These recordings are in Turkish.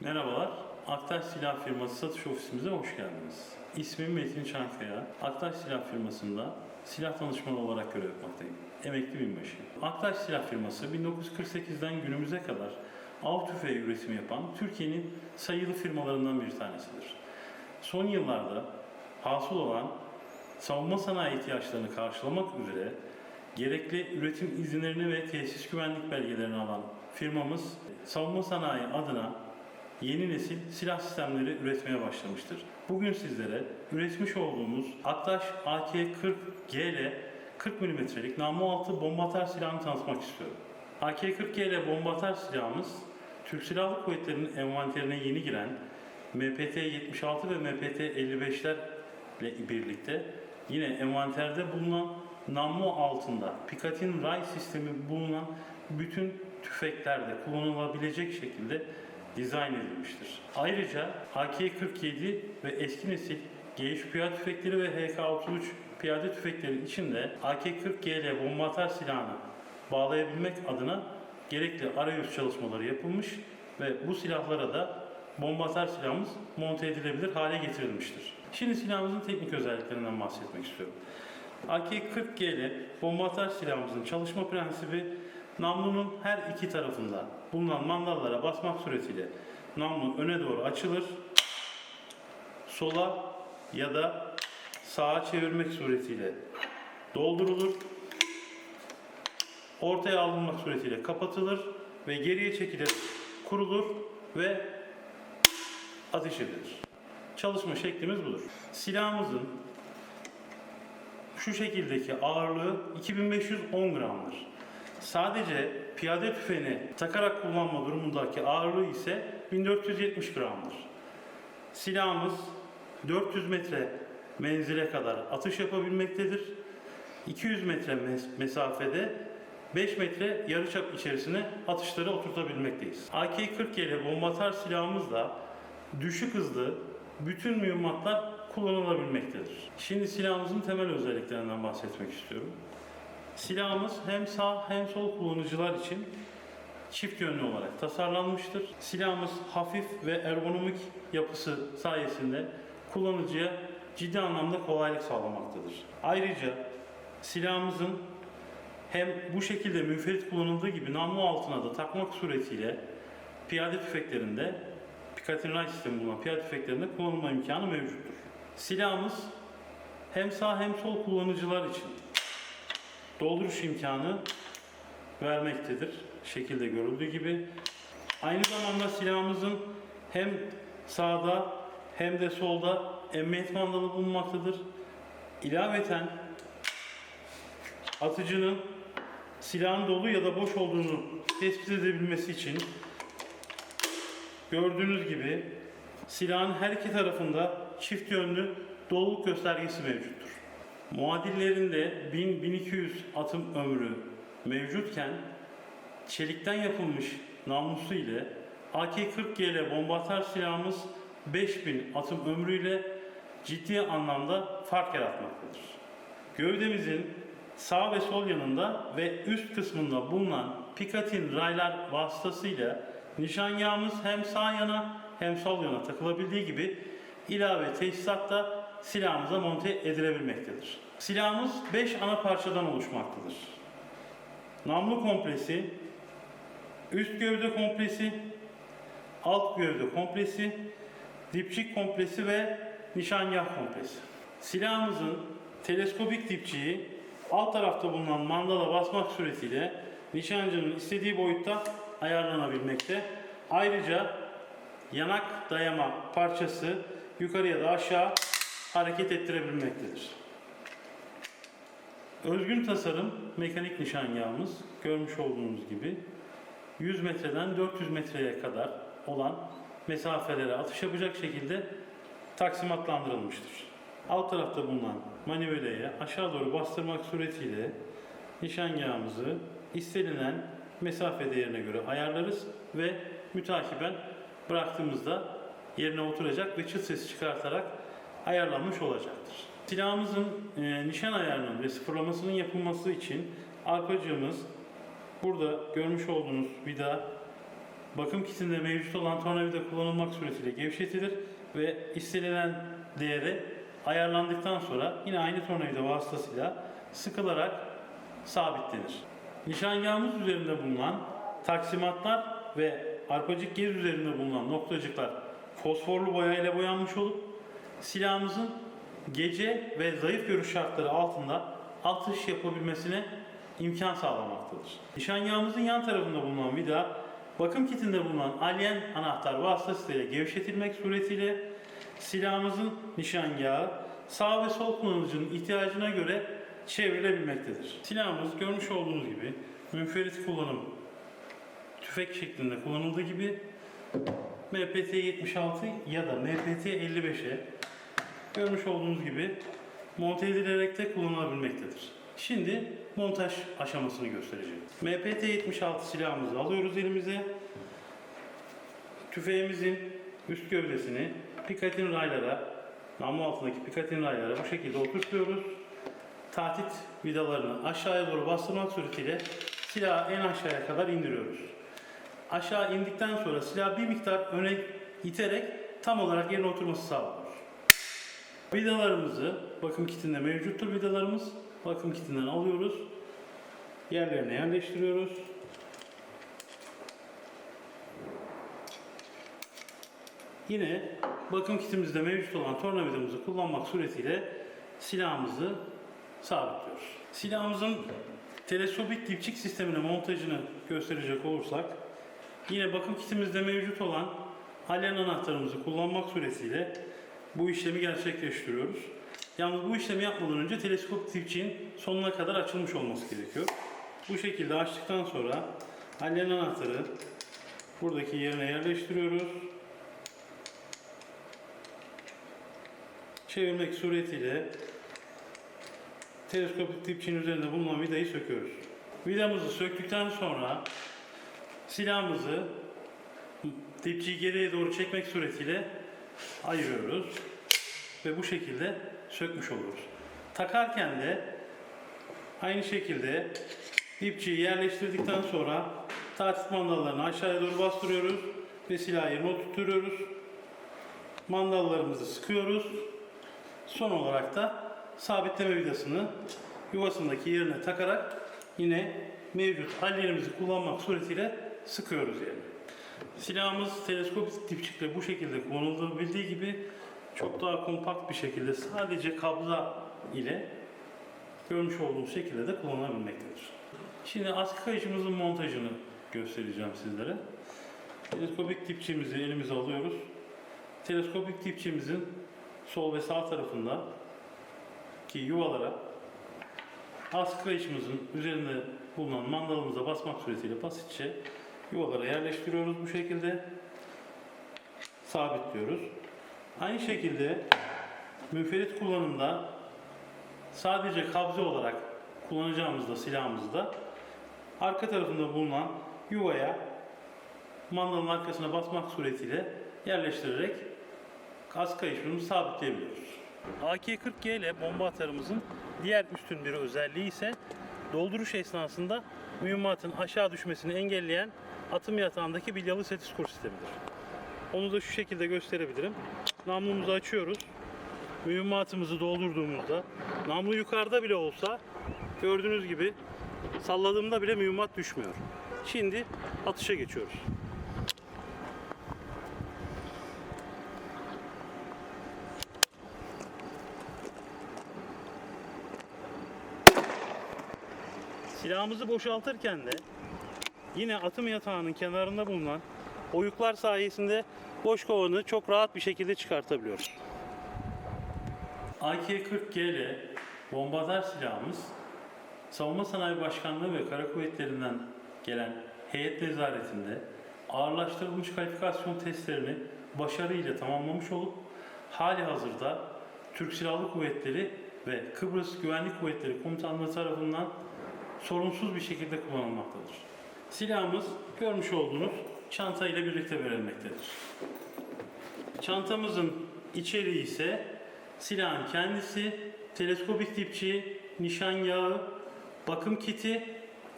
Merhabalar, Aktaş Silah Firması satış ofisimize hoş geldiniz. İsmim Metin Çankaya. Aktaş Silah Firması'nda silah danışmanı olarak görev yapmaktayım. Emekli binbaşı. Aktaş Silah Firması 1948'den günümüze kadar av tüfeği üretimi yapan Türkiye'nin sayılı firmalarından bir tanesidir. Son yıllarda hasıl olan savunma sanayi ihtiyaçlarını karşılamak üzere gerekli üretim izinlerini ve tesis güvenlik belgelerini alan firmamız savunma sanayi adına yeni nesil silah sistemleri üretmeye başlamıştır. Bugün sizlere üretmiş olduğumuz Aktaş AK-40G 40 mm'lik namlu altı bomba atar silahını tanıtmak istiyorum. AK-40G bomba atar silahımız Türk Silahlı Kuvvetleri'nin envanterine yeni giren MPT-76 ve MPT-55'ler ile birlikte yine envanterde bulunan namlu altında Picatinny ray sistemi bulunan bütün tüfeklerde kullanılabilecek şekilde dizayn edilmiştir. Ayrıca AK-47 ve eski nesil G3 piyade tüfekleri ve HK-33 piyade tüfekleri için de AK-40G bomba atar silahını bağlayabilmek adına gerekli arayüz çalışmaları yapılmış ve bu silahlara da bomba atar silahımız monte edilebilir hale getirilmiştir. Şimdi silahımızın teknik özelliklerinden bahsetmek istiyorum. AK-40G ile bomba atar silahımızın çalışma prensibi namlunun her iki tarafında bulunan mandallara basmak suretiyle namlu öne doğru açılır, sola ya da sağa çevirmek suretiyle doldurulur, ortaya alınmak suretiyle kapatılır ve geriye çekilir, kurulur ve ateş edilir. Çalışma şeklimiz budur. Silahımızın şu şekildeki ağırlığı 2510 gramdır. Sadece piyade tüfeğini takarak kullanma durumundaki ağırlığı ise 1470 gramdır. Silahımız 400 metre menzile kadar atış yapabilmektedir. 200 metre mes- mesafede 5 metre yarıçap içerisine atışları oturtabilmekteyiz. AK-40 ile bomba atar silahımızla düşük hızlı bütün mühimmatlar kullanılabilmektedir. Şimdi silahımızın temel özelliklerinden bahsetmek istiyorum. Silahımız hem sağ hem sol kullanıcılar için çift yönlü olarak tasarlanmıştır. Silahımız hafif ve ergonomik yapısı sayesinde kullanıcıya ciddi anlamda kolaylık sağlamaktadır. Ayrıca silahımızın hem bu şekilde müferit kullanıldığı gibi namlu altına da takmak suretiyle piyade tüfeklerinde Picatinny Ray sistemi bulunan piyade tüfeklerinde kullanılma imkanı mevcuttur. Silahımız hem sağ hem sol kullanıcılar için dolduruş imkanı vermektedir. Şekilde görüldüğü gibi. Aynı zamanda silahımızın hem sağda hem de solda emniyet mandalı bulunmaktadır. İlaveten atıcının silahın dolu ya da boş olduğunu tespit edebilmesi için gördüğünüz gibi silahın her iki tarafında çift yönlü doluluk göstergesi mevcuttur. Muadillerinde 1000-1200 atım ömrü mevcutken çelikten yapılmış namlusu ile AK-40G ile bomba atar silahımız 5000 atım ömrüyle ciddi anlamda fark yaratmaktadır. Gövdemizin sağ ve sol yanında ve üst kısmında bulunan Picatinny raylar vasıtasıyla nişangahımız hem sağ yana hem sol yana takılabildiği gibi ilave tesisat da silahımıza monte edilebilmektedir. Silahımız 5 ana parçadan oluşmaktadır. Namlu komplesi, üst gövde komplesi, alt gövde komplesi, dipçik komplesi ve nişangah komplesi. Silahımızın teleskopik dipçiği alt tarafta bulunan mandala basmak suretiyle nişancının istediği boyutta ayarlanabilmekte. Ayrıca yanak dayama parçası yukarı ya da aşağı hareket ettirebilmektedir. Özgün tasarım mekanik nişangahımız görmüş olduğunuz gibi 100 metreden 400 metreye kadar olan mesafelere atış yapacak şekilde taksimatlandırılmıştır. Alt tarafta bulunan maniveleye aşağı doğru bastırmak suretiyle nişangahımızı istenilen mesafe değerine göre ayarlarız ve mütakiben bıraktığımızda yerine oturacak ve çıt sesi çıkartarak ayarlanmış olacaktır. Silahımızın e, nişan ayarının ve sıfırlamasının yapılması için arpacığımız burada görmüş olduğunuz vida bakım kitinde mevcut olan tornavida kullanılmak suretiyle gevşetilir ve istenilen değere ayarlandıktan sonra yine aynı tornavida vasıtasıyla sıkılarak sabitlenir. Nişangahımız üzerinde bulunan taksimatlar ve arpacık gez üzerinde bulunan noktacıklar fosforlu boya ile boyanmış olup silahımızın gece ve zayıf görüş şartları altında atış yapabilmesine imkan sağlamaktadır. Nişangahımızın yan tarafında bulunan vida bakım kitinde bulunan alyen anahtar vasıtasıyla gevşetilmek suretiyle silahımızın nişangahı sağ ve sol kullanıcının ihtiyacına göre çevrilebilmektedir. Silahımız görmüş olduğunuz gibi münferit kullanım tüfek şeklinde kullanıldığı gibi MPT 76 ya da MPT 55'e görmüş olduğunuz gibi monte edilerek de kullanılabilmektedir. Şimdi montaj aşamasını göstereceğim. MPT 76 silahımızı alıyoruz elimize. Tüfeğimizin üst gövdesini pikatin raylara, namlu altındaki pikatin raylara bu şekilde oturtuyoruz. Tahtit vidalarını aşağıya doğru bastırmak suretiyle silahı en aşağıya kadar indiriyoruz. Aşağı indikten sonra silahı bir miktar öne iterek tam olarak yerine oturması sağlanır. Vidalarımızı bakım kitinde mevcuttur vidalarımız. Bakım kitinden alıyoruz. Yerlerine yerleştiriyoruz. Yine bakım kitimizde mevcut olan tornavidamızı kullanmak suretiyle silahımızı sabitliyoruz. Silahımızın teleskopik dipçik sistemine montajını gösterecek olursak yine bakım kitimizde mevcut olan alyan anahtarımızı kullanmak suretiyle bu işlemi gerçekleştiriyoruz. Yalnız bu işlemi yapmadan önce teleskop dipçiğin sonuna kadar açılmış olması gerekiyor. Bu şekilde açtıktan sonra alyan anahtarı buradaki yerine yerleştiriyoruz. Çevirmek suretiyle teleskopik dipçiğin üzerinde bulunan vidayı söküyoruz. Vidamızı söktükten sonra silahımızı dipçiyi geriye doğru çekmek suretiyle ayırıyoruz ve bu şekilde sökmüş oluruz. Takarken de aynı şekilde dipçiyi yerleştirdikten sonra tahtit mandallarını aşağıya doğru bastırıyoruz ve silahı yerine oturtuyoruz. Mandallarımızı sıkıyoruz. Son olarak da sabitleme vidasını yuvasındaki yerine takarak yine mevcut hallerimizi kullanmak suretiyle sıkıyoruz yani. Silahımız teleskopik dipçikle bu şekilde kullanıldığı bildiği gibi çok daha kompakt bir şekilde sadece kabza ile görmüş olduğunuz şekilde de kullanılabilmektedir. Şimdi askı kayışımızın montajını göstereceğim sizlere. Teleskopik dipçiğimizi elimize alıyoruz. Teleskopik dipçiğimizin sol ve sağ tarafında ki yuvalara askı kayışımızın üzerinde bulunan mandalımıza basmak suretiyle basitçe yuvalara yerleştiriyoruz bu şekilde. Sabitliyoruz. Aynı şekilde müferit kullanımda sadece kabze olarak kullanacağımızda silahımızda arka tarafında bulunan yuvaya mandalın arkasına basmak suretiyle yerleştirerek gaz kayışımızı sabitleyebiliyoruz. AK-40G ile bomba atarımızın diğer üstün bir özelliği ise dolduruş esnasında mühimmatın aşağı düşmesini engelleyen atım yatağındaki bilyalı set skor sistemidir. Onu da şu şekilde gösterebilirim. Namlumuzu açıyoruz. Mühimmatımızı doldurduğumuzda namlu yukarıda bile olsa gördüğünüz gibi salladığımda bile mühimmat düşmüyor. Şimdi atışa geçiyoruz. Silahımızı boşaltırken de yine atım yatağının kenarında bulunan oyuklar sayesinde boş kovanı çok rahat bir şekilde çıkartabiliyoruz. AK-40G ile bombardıer silahımız Savunma Sanayi Başkanlığı ve Kara Kuvvetleri'nden gelen heyet nezaretinde ağırlaştırılmış kalifikasyon testlerini başarıyla tamamlamış olup hali hazırda Türk Silahlı Kuvvetleri ve Kıbrıs Güvenlik Kuvvetleri Komutanlığı tarafından sorunsuz bir şekilde kullanılmaktadır. Silahımız görmüş olduğunuz çanta ile birlikte verilmektedir. Çantamızın içeriği ise silahın kendisi, teleskopik dipçi, nişan bakım kiti,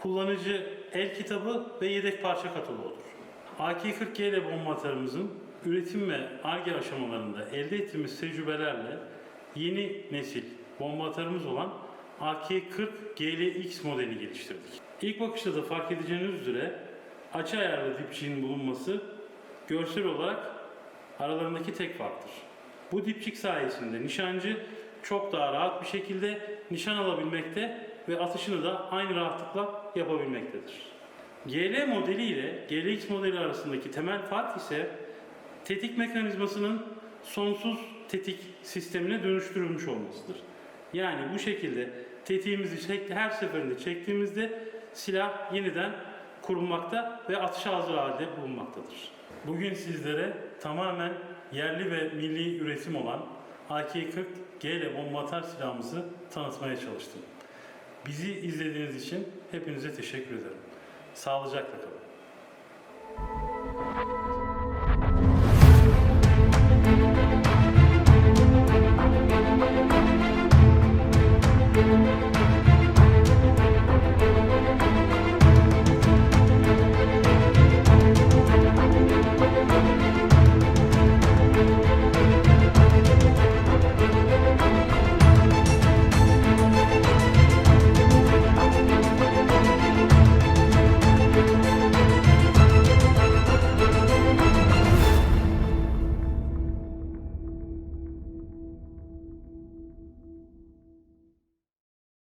kullanıcı el kitabı ve yedek parça kataloğudur. AK-47 bomba atarımızın üretim ve ARGE aşamalarında elde ettiğimiz tecrübelerle yeni nesil bomba atarımız olan AK-40 GLX modeli geliştirdik. İlk bakışta da fark edeceğiniz üzere açı ayarlı dipçiğin bulunması görsel olarak aralarındaki tek farktır. Bu dipçik sayesinde nişancı çok daha rahat bir şekilde nişan alabilmekte ve atışını da aynı rahatlıkla yapabilmektedir. GL modeli ile GLX modeli arasındaki temel fark ise tetik mekanizmasının sonsuz tetik sistemine dönüştürülmüş olmasıdır. Yani bu şekilde tetiğimizi çek- her seferinde çektiğimizde silah yeniden kurulmakta ve atışa hazır halde bulunmaktadır. Bugün sizlere tamamen yerli ve milli üretim olan AK-40 GL bomba atar silahımızı tanıtmaya çalıştım. Bizi izlediğiniz için hepinize teşekkür ederim. Sağlıcakla kalın.